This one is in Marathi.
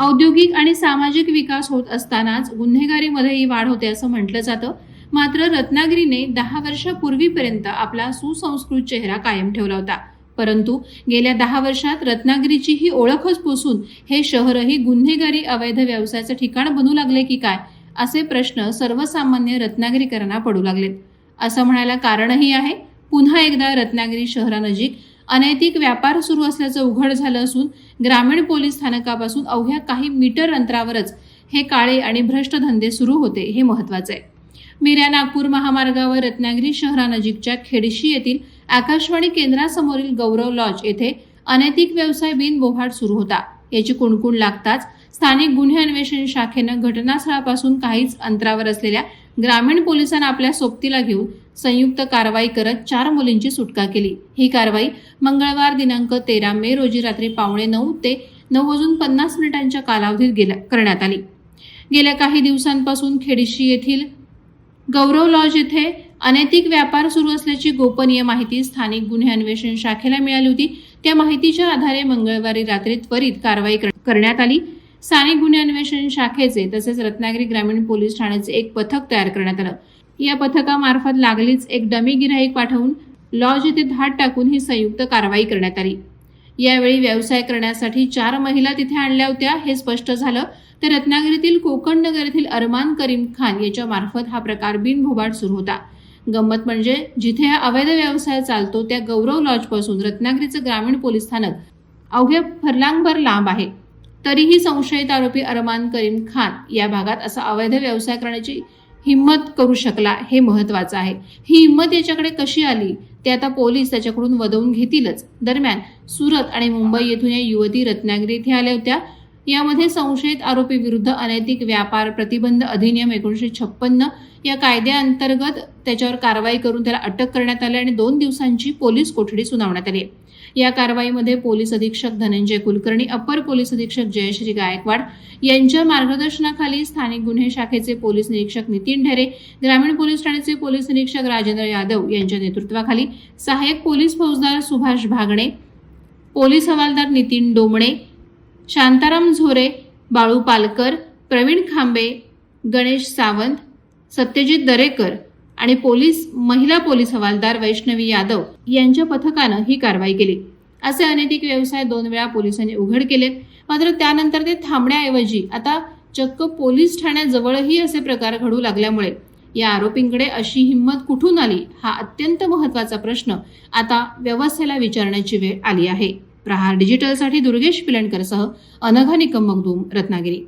औद्योगिक आणि सामाजिक विकास होत असतानाच गुन्हेगारीमध्येही वाढ होते असं म्हटलं जातं. मात्र रत्नागिरीने दहा वर्षापूर्वीपर्यंत आपला सुसंस्कृत चेहरा कायम ठेवला होता. परंतु गेल्या दहा वर्षात रत्नागिरीची ही ओळखच पुसून हे शहरही गुन्हेगारी अवैध व्यवसायाचं ठिकाण बनू लागले की काय असे प्रश्न सर्वसामान्य रत्नागिरीकरांना पडू लागलेत. असं म्हणायला कारणही आहे. पुन्हा एकदा रत्नागिरी शहरानजीक अनैतिक व्यापार सुरू असल्याचं उघड झालं असून ग्रामीण पोलीस स्थानकापासून अवघ्या काही मीटर अंतरावरच हे काळे आणि भ्रष्ट धंदे सुरू होते हे महत्त्वाचे आहे मिऱ्या नागपूर महामार्गावर रत्नागिरी शहरानजीकच्या खेडशी येथील आकाशवाणी केंद्रासमोरील गौरव लॉज येथे अनैतिक व्यवसाय बिनबोभाट सुरू होता. याची कुणकुण लागताच स्थानिक गुन्हे अन्वेषण शाखेनं घटनास्थळापासून काहीच अंतरावर असलेल्या ग्रामीण पोलिसांना आपल्या सोबतीला घेऊन संयुक्त कारवाई करत चार मुलींची सुटका केली. ही कारवाई मंगळवार दिनांक तेरा मे रोजी रात्री पावणे नऊ ते नऊ वाजून पन्नास मिनिटांच्या कालावधीत गेल्या करण्यात आली. गेल्या काही दिवसांपासून खेडशी येथील गौरव लॉज येथे अनैतिक व्यापार सुरू असल्याची गोपनीय माहिती स्थानिक गुन्हे अन्वेषण शाखेला मिळाली होती. त्या माहितीच्या आधारे मंगळवारी रात्री त्वरित कारवाई करण्यात आली. स्थानिक गुन्हे अन्वेषण शाखेचे तसेच रत्नागिरी ग्रामीण पोलीस ठाण्याचे एक पथक तयार करण्यात आलं. या पथकामार्फत लागलीच एक डमी गिराईक पाठवून लॉज येथे धाड टाकून ही संयुक्त कारवाई करण्यात आली. यावेळी व्यवसाय करण्यासाठी चार महिला तिथे आणल्या होत्या हे स्पष्ट झालं. तर रत्नागिरीतील कोकण नगर येथील अरमान करीम खान याच्या मार्फत हा प्रकार बिनभोबाट सुरू होता. गंमत म्हणजे जिथे हा अवैध व्यवसाय चालतो त्या गौरव लॉजपासून रत्नागिरीचं ग्रामीण पोलीस स्थानक अवघ्या फरलांगभर लांब आहे. तरीही संशयित आरोपी अरमान करीम खान या भागात असा अवैध व्यवसाय करण्याची हिंमत करू शकला हे महत्वाचं आहे. ही हिंमत याच्याकडे कशी आली? ते आता पोलीस त्याच्याकडून वदवून घेतीलच. दरम्यान सुरत आणि मुंबई येथून या युवती रत्नागिरी इथे आल्या होत्या. यामध्ये संशयित आरोपी विरुद्ध अनैतिक व्यापार प्रतिबंध अधिनियम एकोणीसशे छप्पन्न या कायद्याअंतर्गत त्याच्यावर कारवाई करून त्याला अटक करण्यात आली आणि दोन दिवसांची पोलीस कोठडी सुनावण्यात आली. या कारवाईमध्ये पोलीस अधीक्षक धनंजय कुलकर्णी अपर पोलीस अधीक्षक जयश्री गायकवाड यांच्या मार्गदर्शनाखाली स्थानिक गुन्हे शाखेचे पोलीस निरीक्षक नितीन ढेरे ग्रामीण पोलीस ठाण्याचे पोलीस निरीक्षक राजेंद्र यादव यांच्या नेतृत्वाखाली सहाय्यक पोलीस फौजदार सुभाष भागणे पोलीस हवालदार नितीन डोमणे शांताराम झोरे बाळू पालकर प्रवीण खांबे गणेश सावंत सत्यजित दरेकर आणि पोलीस महिला पोलीस हवालदार वैष्णवी यादव यांच्या पथकानं ही कारवाई केली. असे अनैतिक व्यवसाय दोन वेळा पोलिसांनी उघड केलेत मात्र त्यानंतर ते थांबण्याऐवजी आता चक्क पोलीस ठाण्याजवळही असे प्रकार घडू लागल्यामुळे या आरोपींकडे अशी हिंमत कुठून आली हा अत्यंत महत्त्वाचा प्रश्न आता व्यवस्थेला विचारण्याची वेळ आली आहे. प्रहार डिजिटलसाठी दुर्गेश पिलणकरसह अनघा निकम मगदूम रत्नागिरी.